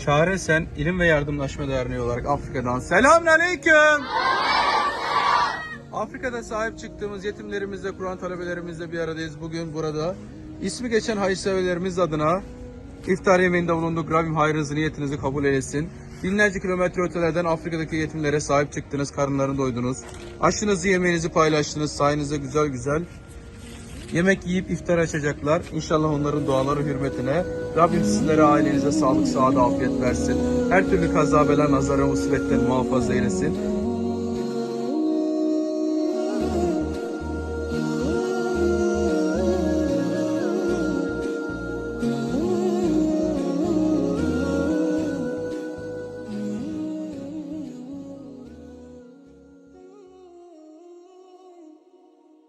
Çare Sen İlim ve Yardımlaşma Derneği olarak Afrika'dan selamünaleyküm. Afrika'da sahip çıktığımız yetimlerimizle, Kur'an talebelerimizle bir aradayız bugün burada. İsmi geçen hayırseverlerimiz adına iftar yemeğinde bulunduk. Rabbim hayrınızı, niyetinizi kabul eylesin. Binlerce kilometre ötelerden Afrika'daki yetimlere sahip çıktınız, karınlarını doydunuz. Aşınızı, yemeğinizi paylaştınız, sayenizde güzel güzel Yemek yiyip iftar açacaklar. İnşallah onların duaları hürmetine. Rabbim sizlere ailenize sağlık, sağda afiyet versin. Her türlü kaza bela nazara musibetten muhafaza eylesin.